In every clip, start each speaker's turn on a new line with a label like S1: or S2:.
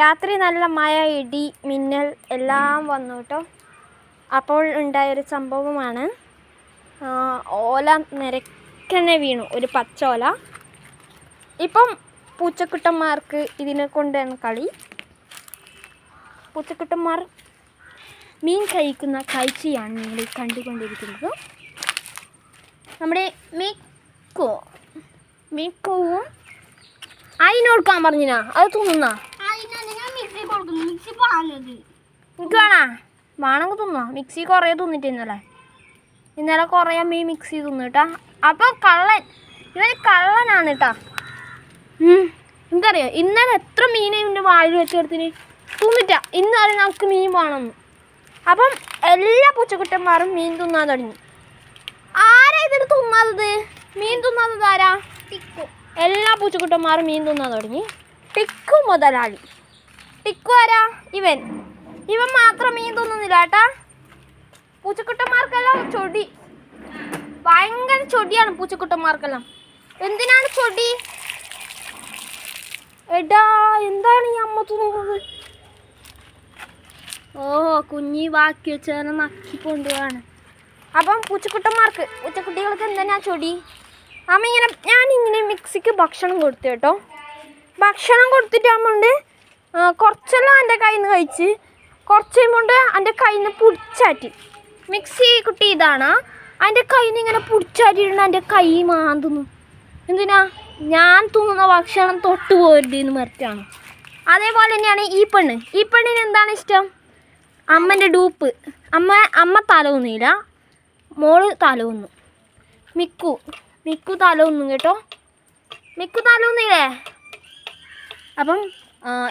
S1: രാത്രി നല്ല മഴ ഇടി മിന്നൽ എല്ലാം വന്നു കേട്ടോ. അപ്പോൾ ഉണ്ടായൊരു സംഭവമാണ്. ഓല നിരക്കനെ വീണു ഒരു പച്ചോല. ഇപ്പം പൂച്ചക്കുട്ടന്മാർക്ക് ഇതിനെ കൊണ്ടാണ് കളി. പൂച്ചക്കുട്ടന്മാർ മീൻ കഴിക്കുന്ന കാഴ്ചയാണ് നിങ്ങൾ കണ്ടുകൊണ്ടിരിക്കുന്നത്. നമ്മുടെ മിക്കോ മിക്കവും അതിനോർക്കാൻ പറഞ്ഞിനാ അത് തിന്നുന്നാ
S2: മിക്സി കൊടുക്കുന്നു മിക്സി പറഞ്ഞത്
S1: എനിക്ക് വേണാ? വേണമെങ്കിൽ തിന്നോ. മിക്സി കുറേ തിന്നിട്ട് ഇന്നലെ ഇന്നലെ കുറേ മീൻ മിക്സി തിന്നു കേട്ടാ അപ്പോൾ കള്ളൻ. ഇവൻ കള്ളനാണ് കേട്ടാ എന്തറിയോ? ഇന്നലെ എത്ര മീനെ ഇവന്റെ വായിൽ വെച്ചെടുത്തിന്? തിന്നിട്ട. ഇന്നലെ നമുക്ക് മീൻ വേണമെന്ന് അപ്പം എല്ലാ പൂച്ചക്കുട്ടന്മാരും മീൻ തിന്നാൻ തുടങ്ങി. ആരാ ഇതിന് തിന്നാത്തത്? മീൻ തിന്നാത്തത് ആരാ?
S2: ടിക്കു.
S1: എല്ലാ പൂച്ചക്കുട്ടന്മാരും മീൻ തിന്നാൻ തുടങ്ങി. ടിക്കു മുതലാളി. ടിക്കു ആരാ ഇവൻ. ഇവൻ മാത്രം മീൻ തോന്നുന്നില്ല കേട്ടാ പൂച്ചക്കുട്ടന്മാർക്കെല്ലാം ചൊടി. ഭയങ്കര ചൊടിയാണ് പൂച്ചക്കുട്ടന്മാർക്കെല്ലാം. എന്തിനാണ് ചൊടി? എടാ എന്താണ് ഈ അമ്മ തോന്നുന്നത്? ഓ കുഞ്ഞി ബാക്കി വെച്ചാൽ നക്കി കൊണ്ടുപോവാണ്. അപ്പം പൂച്ചക്കുട്ടന്മാർക്ക് പൂച്ചക്കുട്ടികൾക്ക് എന്തിനാ ചൊടി? അമ്മ ഇങ്ങനെ ഞാനിങ്ങനെ മിക്സിക്ക് ഭക്ഷണം കൊടുത്തു കേട്ടോ. ഭക്ഷണം കൊടുത്തിട്ട് അമ്മണ്ട് കുറച്ചെല്ലാം എന്റെ കയ്യിൽ നിന്ന് കഴിച്ച് കുറച്ച് കൊണ്ട് എന്റെ കയ്യിൽ നിന്ന് പുടിച്ചാറ്റി മിക്സി കുട്ടി ഇതാണ്. അതിന്റെ കയ്യിൽ നിന്ന് ഇങ്ങനെ പുടിച്ചാറ്റിയിട്ടുണ്ട് എന്റെ കൈ മാന്തുന്നു. എന്തിനാ? ഞാൻ തിന്നുന്ന ഭക്ഷണം തൊട്ട് പോരുത് എന്ന് മറിച്ചാണ് അതേപോലെ തന്നെയാണ് ഈ പെണ്ണ്. ഈ പെണ്ണിന് എന്താണ് ഇഷ്ടം? അമ്മന്റെ ഡൂപ്പ്. അമ്മ അമ്മ തലവുന്നില്ല മോൾ തലവുന്നു മിക്കു മിക്കു തലവുന്നു കേട്ടോ. മിക്കു തലവുന്നില്ലേ അപ്പം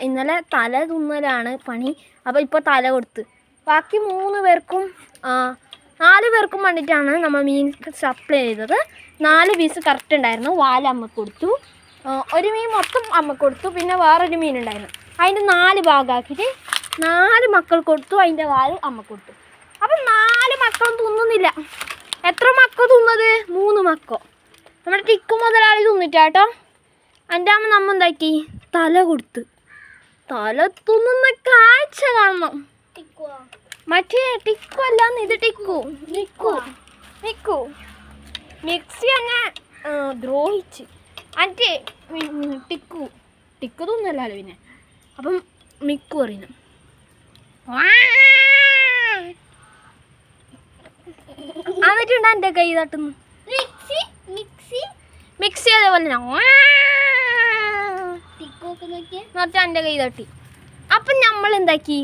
S1: ഇന്നലെ തല തുന്നലാണ് പണി. അപ്പോൾ ഇപ്പോൾ തല കൊടുത്ത്. ബാക്കി മൂന്ന് പേർക്കും നാല് പേർക്കും വേണ്ടിയിട്ടാണ് നമ്മൾ മീൻ സപ്ലൈ ചെയ്തത്. നാല് പീസ് കറക്റ്റ് ഉണ്ടായിരുന്നു. വാല അമ്മ കൊടുത്തു. ഒരു മീൻ മൊത്തം അമ്മ കൊടുത്തു. പിന്നെ വേറൊരു മീൻ ഉണ്ടായിരുന്നു. അതിന്റെ നാല് ഭാഗമാക്കിയിട്ട് നാല് മക്കൾ കൊടുത്തു. അതിന്റെ വാൽ അമ്മ കൊടുത്തു. അപ്പം നാല് മക്കളും തിന്നുന്നില്ല. എത്ര മക്കൾ തിന്നത്? മൂന്ന് മക്കോ. നമ്മുടെ ടിക്കു മുതലാളി തിന്നിട്ടാട്ടോ എന്റെ അമ്മ നമ്മ എന്താക്കി? തല കൊടുത്ത്. തല തിന്നുന്ന കാഴ്ച കാണണം. മറ്റേ ടിക്കു അല്ലാന്ന് ഇത് ടിക്കു. നിക്കു. നിക്കു. മിക്സി അങ്ങ് ദ്രോഹിച്ച്. മറ്റേ ടിക്കു. ടിക്കു തോന്നല്ലോ പിന്നെ അപ്പം മിക്കു അറിയണം. എന്നിട്ടുണ്ട് എന്റെ കൈ തട്ടുന്നു?
S2: Mixie mixie.
S1: മിക്സി അതേപോലെ തന്നെ.
S2: ഒക്കെ
S1: പറഞ്ഞിട്ട് എന്റെ കൈ തട്ടി. അപ്പം നമ്മൾ എന്താക്കി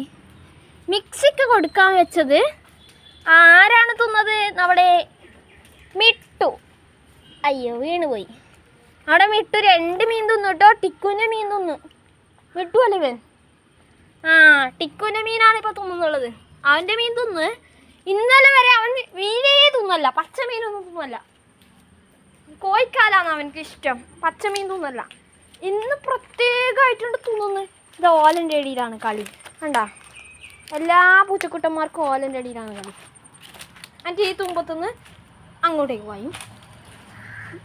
S1: മിക്സിക്ക് കൊടുക്കാൻ വെച്ചത് ആരാണ് തിന്നത്? നമ്മുടെ മിട്ടു. അയ്യോ വീണ് പോയി അവിടെ മിട്ടു രണ്ട് മീൻ തിന്നു കേട്ടോ. ടിക്കുവിന്റെ മീൻ തിന്നു. മിട്ടു അല്ലേ ഇവൻ? ആ ടിക്കുവിന്റെ മീനാണ് ഇപ്പോൾ തിന്നുന്നുള്ളത്. അവന്റെ മീൻ തിന്ന്. ഇന്നലെ വരെ അവൻ മീനേ തിന്നല്ല. പച്ച മീനൊന്നും തിന്നല്ല. കോഴിക്കാലാണ് അവനക്ക് ഇഷ്ടം. പച്ചമീൻ തിന്നല്ല. ഇന്ന് പ്രത്യേകമായിട്ടുണ്ട് തോന്നുന്നു. ഇത് ഓലന്റെ അടിയിലാണ് കളി. കണ്ടാ? എല്ലാ പൂച്ചക്കുട്ടന്മാർക്കും ഓലന്റെ അടിയിലാണ് കളി. എന്റെ ഈ തുമ്പത്തുനിന്ന് അങ്ങോട്ടേക്ക് പോയും.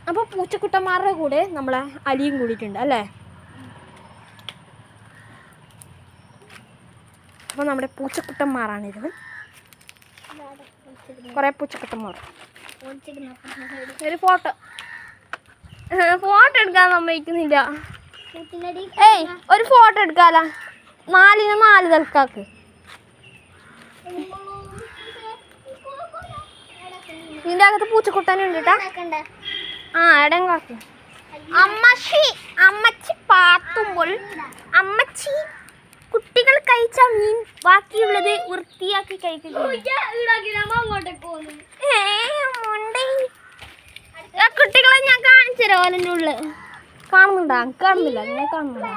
S1: അപ്പോൾ പൂച്ചക്കുട്ടന്മാരുടെ കൂടെ നമ്മളെ അലിയും കൂടിയിട്ടുണ്ട് അല്ലേ? അപ്പോൾ നമ്മുടെ പൂച്ചക്കുട്ടന്മാരാണിത്. കുറേ പൂച്ചക്കുട്ടന്മാർ. ഒരു ഫോട്ടോ. ഫോട്ടോ എടുക്കാൻ സമ്മതിക്കുന്നില്ല. ഏയ് ഒരു ഫോട്ടോ എടുക്കാല. നാലിന് നാല് തൽക്കാക്ക് ഇതിന്റെ അകത്ത് പൂച്ചക്കുട്ടനുണ്ട് കേട്ടാ ആ എടം കാക്ക്. അമ്മച്ചി അമ്മച്ചി പാത്തുമ്പോൾ അമ്മച്ചി കുട്ടികൾ കഴിച്ച മീൻ ബാക്കിയുള്ളത് വൃത്തിയാക്കി കഴിക്കുക ഏയ് മുണ്ടേ. ആ കുട്ടികളെ ഞാൻ കാണിച്ചു തരാം ഓലന്റെ ഉള്ളിൽ കാണുന്നുണ്ടാ കാണുന്നില്ല. ഞാൻ കാണുന്നുണ്ടോ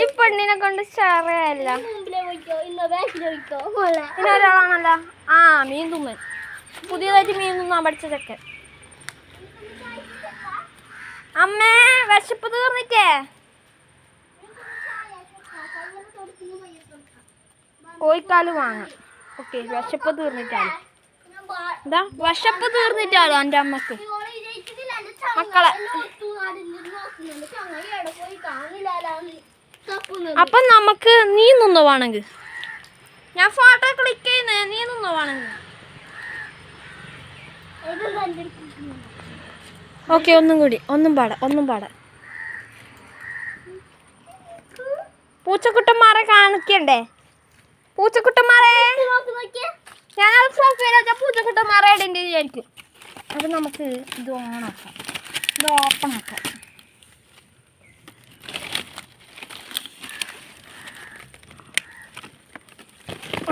S1: ഈ പെണ്ണിനെ കൊണ്ട് ചെറിയല്ല. പിന്നെ ഒരാളാണല്ലോ. ആ മീൻ തുമ്മൻ പുതിയതായിട്ട് മീൻ തിന്നാൻ പഠിച്ച ചെക്കൻ അമ്മേ വിശപ്പ് തീർന്നിട്ടേ. കോഴിക്കാൽ വാങ്ങാം. ഓക്കെ വിശപ്പ് തീർന്നിട്ടാണ്. എന്താ വിശപ്പ് തീർന്നിട്ടാലോ എന്റെ അമ്മയ്ക്ക്? മക്കളെ. അപ്പൊ നമുക്ക് നീ നിന്നോ വേണമെങ്കിൽ? ഞാൻ ഫോട്ടോ ക്ലിക്ക് ചെയ്യുന്നേ നീ നിന്നോ വേണമെങ്കിൽ? ഓക്കെ ഒന്നും കൂടി ഒന്നും പാടാം ഒന്നും പാടാം. പൂച്ചക്കുട്ടന്മാരെ കാണിക്കണ്ടേ? പൂച്ചക്കുട്ടന്മാരെ? ഞാനത് പ്രൊഫൈൽ വെച്ചാൽ പൂച്ചക്കുട്ടന്മാരെ ഇടേണ്ടി വിചാരിക്കും അത് നമുക്ക് ഇത് ഓണാക്കാം. ഇത് ഓപ്പൺ ആക്കാം.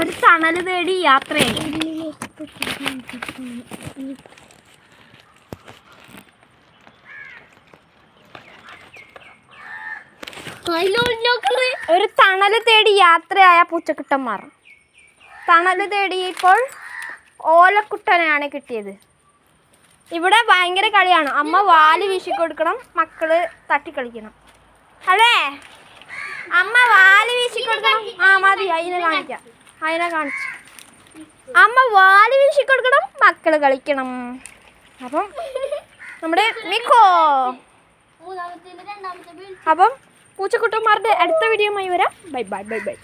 S1: ഒരു തണൽ തേടി
S2: യാത്ര
S1: ഒരു തണൽ തേടി യാത്രയായ പൂച്ചക്കുട്ടന്മാർ. തണൽ തേടിയപ്പോൾ ഓലക്കുട്ടനെയാണ് കിട്ടിയത്. ഇവിടെ ഭയങ്കര കളിയാണ്. അമ്മ വാൽ വീശി കൊടുക്കണം മക്കൾ തട്ടിക്കളിക്കണം. അല്ലേ? അമ്മ വാൽ വീശി കൊടുക്കണം ആ മതി. അതിനെ കാണിക്കാം. അതിനെ കാണിച്ചു. അമ്മ വാൽ വീശി കൊടുക്കണം മക്കൾ കളിക്കണം. അപ്പം നമ്മുടെ മിക്കോ? അപ്പം പൂച്ചക്കുട്ടന്മാരുടെ അടുത്ത വീഡിയോയുമായി വരാം. Bye bye bye bye